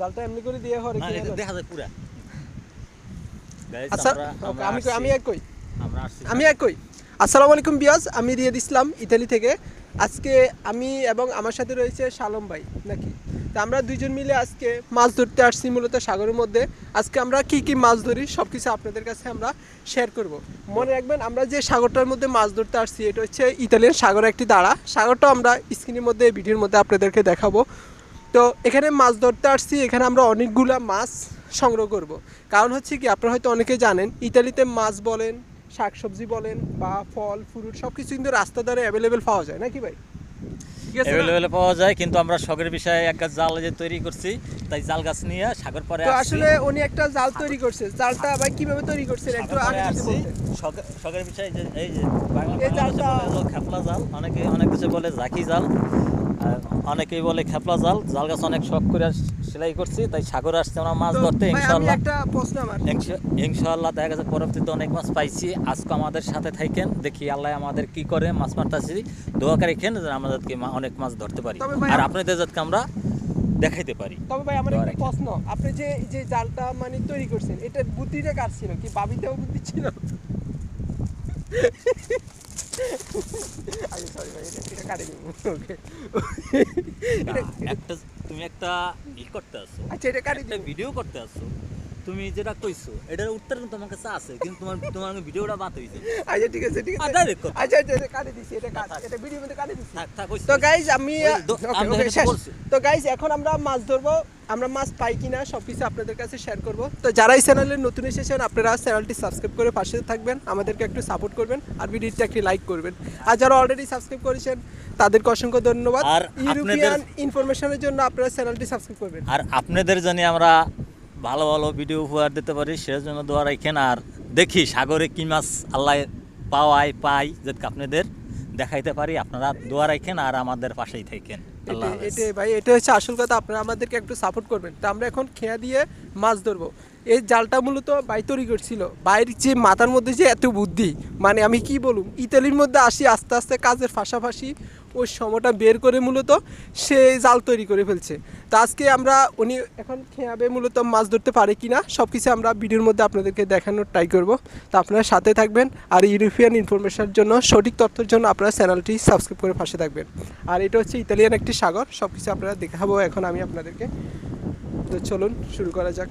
জালটা এমনি করে দিয়ে হরে না কি এটা হলো? দেখা যায় পুরা। আচ্ছা আমি আমি এক কই আমি এক কই আসসালামু আলাইকুম বিয়াজ আমি রিয়াদ ইসলাম ইতালি থেকে। আজকে আমি এবং আমার সাথে রয়েছে শালম ভাই নাকি? তা আমরা দুইজন মিলে আজকে মাছ ধরতে আসছি মূলত সাগরের মধ্যে। আজকে আমরা কি কি মাছ ধরি সব কিছু আপনাদের কাছে আমরা শেয়ার করব। মনে রাখবেন আমরা যে সাগরটার মধ্যে মাছ ধরতে আসছি এটা হচ্ছে ইতালিয়ান সাগরের একটি দাঁড়া। সাগরটা আমরা স্ক্রিনের মধ্যে ভিডিওর মধ্যে আপনাদেরকে দেখাবো। তো এখানে মাছ ধরতে আসছি এখানে আমরা অনেকগুলা মাছ সংগ্রহ করব। কারণ হচ্ছে কি আপনারা হয়তো অনেকে জানেন ইতালিতে মাছ বলেন শাকসবজি বলেন বা ফল ফ্রুট সব কিছু কিন্তু রাস্তা ধারে অ্যাভেলেবেল পাওয়া যায় নাকি ভাই? অ্যাভেলেবেল পাওয়া যায় কিন্তু আমরা বিষয়ে এক গাছ জাল যে তৈরি করছি তাই জাল গাছ নিয়ে সাগর পরে আসলে উনি একটা জাল তৈরি করছে। জালটা ভাই কীভাবে তৈরি করছেন? একটু সাগর আগে আসছি। বলতেন। শখ- শখের বিষয় যে এই যে এই জালটা- খেপলা জাল অনেকে অনেক কিছু বলে জাকি জাল। অনেকেই বলে খেপলা জাল জাল গাছ অনেক শখ করে সেলাই করছি তাই সাগর আসছে আমরা মাছ ধরতে ইনশাল্লাহ দেখা গেছে পরবর্তীতে অনেক মাছ পাইছি। আজকে আমাদের সাথে থাকেন দেখি আল্লাহ আমাদের কি করে মাছ মারতেছি। দোয়া করে খেন যেন আমাদেরকে মা- অনেক মাছ ধরতে পারি। আর আপনাদের যাতে আমরা দেখাইতে পারি। তবে ভাই আমার একটা প্রশ্ন। আপনি যে এই যে জালটা মানে তৈরি করছেন এটার বুদ্ধিটা কার ছিল? কি বাবিতেও বুদ্ধি ছিল? আরে সরি ভাই এটা এটা কাটে নিব ওকে একটা তুমি একটা ই করতে আসো। আচ্ছা এটা কাটে ভিডিও করতে আসো। তুমি যেটা কইছো এটার উত্তর কিন্তু তোমার কাছে আছে কিন্তু তোমার তোমার ভিডিওটা বাদ হইছে। আচ্ছা ঠিক আছে ঠিক আছে। direct কথা। আচ্ছা আচ্ছা এটা কাটে দিছি এটা কাট এটা ভিডিওর মধ্যে কাটে দিছি। থাক থাক তো গাইজ আমি আমরা তো গাইজ এখন আমরা মাছ ধরবো আমরা মাছ পাই কিনা সব কিছু আপনাদের কাছে শেয়ার করব। তো যারা এই চ্যানেলে নতুন এসেছেন আপনারা চ্যানেলটি সাবস্ক্রাইব করে পাশে থাকবেন আমাদেরকে একটু সাপোর্ট করবেন আর ভিডিওটা একটি লাইক করবেন। আর যারা অলরেডি সাবস্ক্রাইব করেছেন তাদেরকে অসংখ্য ধন্যবাদ। আর ইউরোপিয়ান ইনফরমেশনের জন্য আপনারা চ্যানেলটি সাবস্ক্রাইব করবেন। আর আপনাদের জন্য আমরা ভালো ভালো ভিডিও উপহার দিতে পারি সেটার জন্য দোয়া রাখেন। আর দেখি সাগরে কি মাছ আল্লাহ পাওয়ায় পাই যাতে আপনাদের দেখাইতে পারি আপনারা দোয়া রাখেন আর আমাদের পাশেই থাকেন। এটাই ভাই এটা হচ্ছে আসল কথা আপনারা আমাদেরকে একটু সাপোর্ট করবেন। তো আমরা এখন খেয়া দিয়ে মাছ ধরবো। এই জালটা মূলত বাই তৈরি করছিল। বাইরের যে মাথার মধ্যে যে এত বুদ্ধি মানে আমি কি বলুম ইতালির মধ্যে আসি আস্তে আস্তে কাজের পাশাপাশি ওই সময়টা বের করে মূলত সে জাল তৈরি করে ফেলছে। তো আজকে আমরা উনি এখন খেয়াবে মূলত মাছ ধরতে পারে কি না সব কিছু আমরা ভিডিওর মধ্যে আপনাদেরকে দেখানোর ট্রাই করব। তো আপনারা সাথে থাকবেন আর ইউরোপিয়ান ইনফরমেশনের জন্য, সঠিক তথ্যের জন্য আপনারা চ্যানেলটি সাবস্ক্রাইব করে পাশে থাকবেন। আর এটা হচ্ছে ইতালিয়ান একটি সাগর সব কিছু আপনারা দেখাবো এখন আমি আপনাদেরকে। তো চলুন, শুরু করা যাক।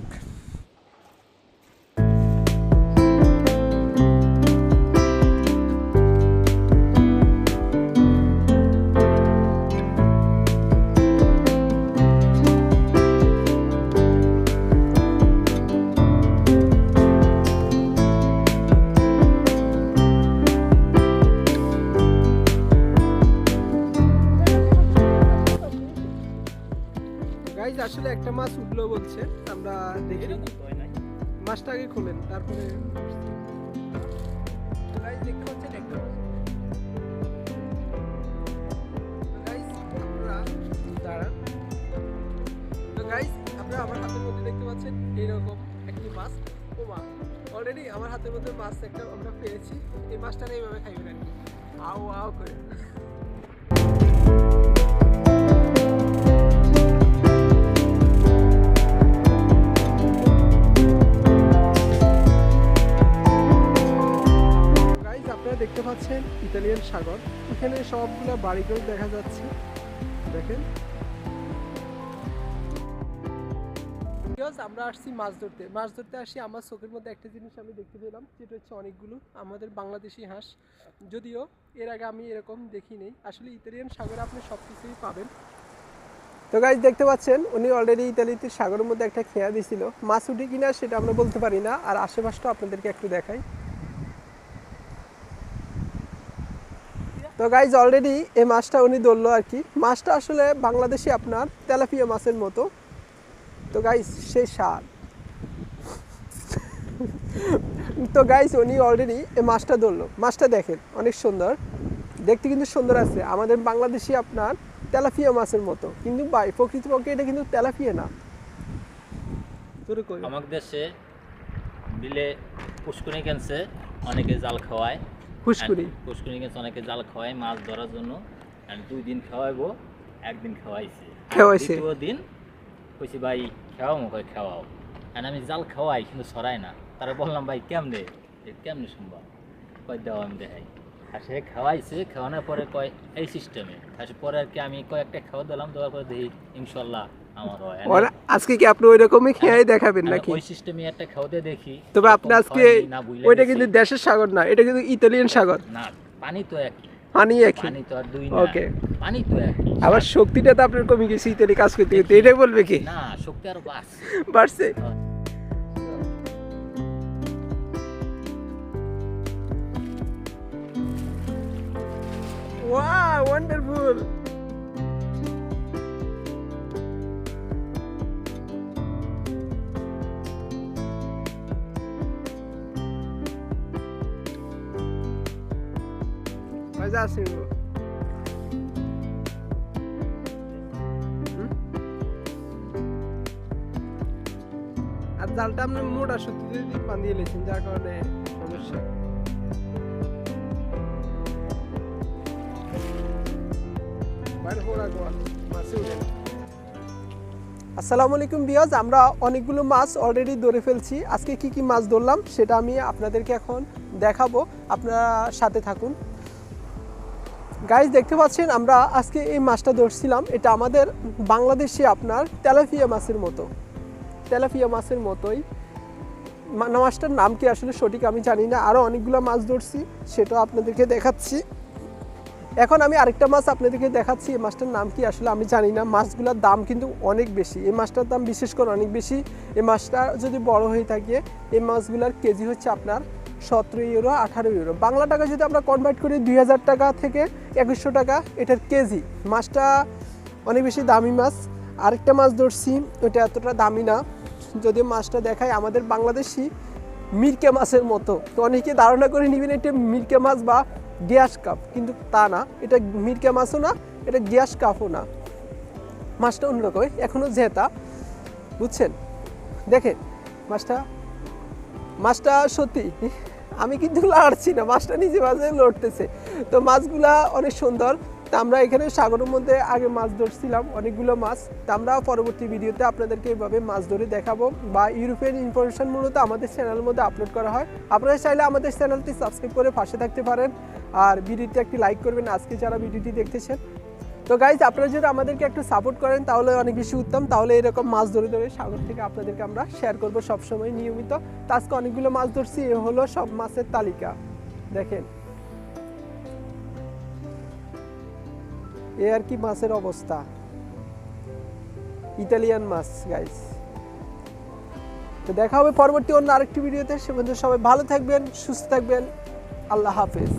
উঠল আমরা দেখি। মাছটা আগে খোলেন তারপরে আপনারা আমার হাতের মধ্যে দেখতে পাচ্ছেন এইরকম একটি মাছ। ও মা অলরেডি আমার হাতের মধ্যে মাছ একটা আমরা পেয়েছি। এই মাছটা এইভাবে খাইবেন আর কি। আও আও করে। ইতালিয়ান সাগর। এখানে সবগুলো বাড়িঘর দেখা যাচ্ছে। দেখেন। আমরা আসছি মাছ ধরতে। মাছ ধরতে আসি, আমার চোখের মধ্যে একটা জিনিস আমি দেখতে পেলাম, যেটা হচ্ছে অনেকগুলো আমাদের বাংলাদেশি হাঁস। যদিও এর আগে আমি এরকম দেখি নেই। আসলে ইতালিয়ান সাগরে আপনি সব কিছুই পাবেন। তো গাইজ দেখতে পাচ্ছেন, উনি অলরেডি ইতালিতে সাগরের মধ্যে একটা খেয়া দিছিল। মাছ উঠে কিনা সেটা আমরা বলতে পারি না, আর আশেপাশটা আপনাদেরকে একটু দেখাই। তো গাইজ অলরেডি এই মাছটা উনি ধরলো আর কি। মাছটা আসলে বাংলাদেশে আপনার তেলাপিয়া মাছের মতো। তো গাইজ সে স্বাদ তো গাইজ উনি অলরেডি এই মাছটা ধরলো। মাছটা দেখেন, অনেক সুন্দর। দেখতে কিন্তু সুন্দর আছে। আমাদের বাংলাদেশি আপনার তেলাপিয়া মাছের মতো। কিন্তু বাই প্রকৃতপক্ষে এটা কিন্তু তেলাপিয়া না। আমাদের দেশে বিলে পুষ্কুনি কেনছে, অনেকে জাল খাওয়ায়। ফুসকুড়ি And পুষ্কুনি কেনছে অনেকে জাল খাওয়ায় মাছ ধরার জন্য। দুই দিন খাওয়াইবো একদিন খাওয়াইছে। খাওয়াইছে। দিন কইছি ভাই খাওয়াও মুখে খাওয়াও। আর আমি জাল খাওয়াই কিন্তু সরাই না। তারা বললাম ভাই কেমনে? কেমনে সম্ভব? কয় দাও আমি দেখাই। আর সে খাওয়াইছে খাওয়ানোর পরে কয় এই সিস্টেমে আর পরে আর কি আমি কয়েকটা খাওয়া দিলাম দেওয়ার পরে দেখি ইনশাল্লাহ হয় ওরা- আজকে কি আপনি ওই রকমই খেয়ে দেখাবেন আমি নাকি? ওই সিস্টেমে একটা খাওয়াতে দেখি। তবে আপনি আজকে ওইটা কিন্তু দেশের সাগর না এটা কিন্তু ইতালিয়ান সাগর। না পানি তো এক। পানি একই পানি তো আর দুই না। ওকে। পানি তো এক। আবার শক্তিটা তো আপনার কমে গেছে ইতালি কাজ করতে করতে এটাই বলবে কি? না শক্তি আরও বাড়ছে। বাড়ছে। ওয়াও ওয়ান্ডারফুল মজা। হুম? আর জালটা আপনি মোটা সুতি দিয়ে বাঁধিয়ে লেছেন যার কারণে সমস্যা। আসসালামু আলাইকুম বিয়াজ আমরা অনেকগুলো মাছ অলরেডি ধরে ফেলছি আজকে কি কি মাছ ধরলাম সেটা আমি আপনাদেরকে এখন দেখাবো আপনারা সাথে থাকুন গাইজ দেখতে পাচ্ছেন, আমরা আজকে এই মাছটা ধরছিলাম। এটা আমাদের বাংলাদেশে আপনার তেলাপিয়া মাছের মতো। তেলাপিয়া মাছের মতোই। মাছটার নাম কি আসলে সঠিক আমি জানি না। আরও অনেকগুলো মাছ ধরছি, সেটা আপনাদেরকে দেখাচ্ছি। এখন আমি আরেকটা মাছ আপনাদেরকে দেখাচ্ছি। এই মাছটার নাম কি আসলে আমি জানি না। মাছগুলোর দাম কিন্তু অনেক বেশি। এই মাছটার দাম বিশেষ করে অনেক বেশি। এই মাছটা যদি বড় হয়ে থাকে, এই মাছগুলোর কেজি হচ্ছে আপনার সতেরো ইউরো আঠারো ইউরো বাংলা টাকা যদি আমরা কনভার্ট করি দুই হাজার টাকা থেকে একুশশো টাকা, এটার কেজি। মাছটা অনেক বেশি দামি মাছ। আরেকটা মাছ ধরছি ওটা এতটা দামি না। যদি মাছটা দেখায় আমাদের বাংলাদেশি মিরকে মাছের মতো। তো অনেকে ধারণা করে নেবেন এটা মিরকে মাছ বা গ্যাস কাপ, কিন্তু তা না। এটা মিরকে মাছও না, এটা গ্যাস কাপও না। মাছটা অন্যরকম এখনও জেতা। বুঝছেন? দেখেন, মাছটা মাছটা সত্যি। আমি কিন্তু লাড়ছি না, মাছটা নিজে মাঝে লড়তেছে। তো মাছগুলা অনেক সুন্দর। তা আমরা এখানে সাগরের মধ্যে আগে মাছ ধরছিলাম, অনেকগুলো মাছ। তা আমরা পরবর্তী ভিডিওতে আপনাদেরকে এইভাবে মাছ ধরে দেখাবো বা ইউরোপিয়ান ইনফরমেশন মূলত আমাদের চ্যানেলের মধ্যে আপলোড করা হয়। আপনারা চাইলে আমাদের চ্যানেলটি সাবস্ক্রাইব করে পাশে থাকতে পারেন। আর ভিডিওটি একটি লাইক করবেন। আজকে যারা ভিডিওটি দেখতেছেন তো গাইজ আপনারা যদি আমাদেরকে একটু সাপোর্ট করেন, তাহলে অনেক বেশি উত্তম। তাহলে এরকম মাছ ধরে ধরে সাগর থেকে আপনাদেরকে আমরা শেয়ার করব সবসময় নিয়মিত। তো আজকে অনেকগুলো মাছ ধরছি, এ হলো সব মাছের তালিকা। দেখেন। এ আর কি মাছের অবস্থা। ইতালিয়ান মাছ গাইজ তো দেখা হবে পরবর্তী অন্য আরেকটি ভিডিওতে। সে সবাই ভালো থাকবেন, সুস্থ থাকবেন। আল্লাহ হাফেজ।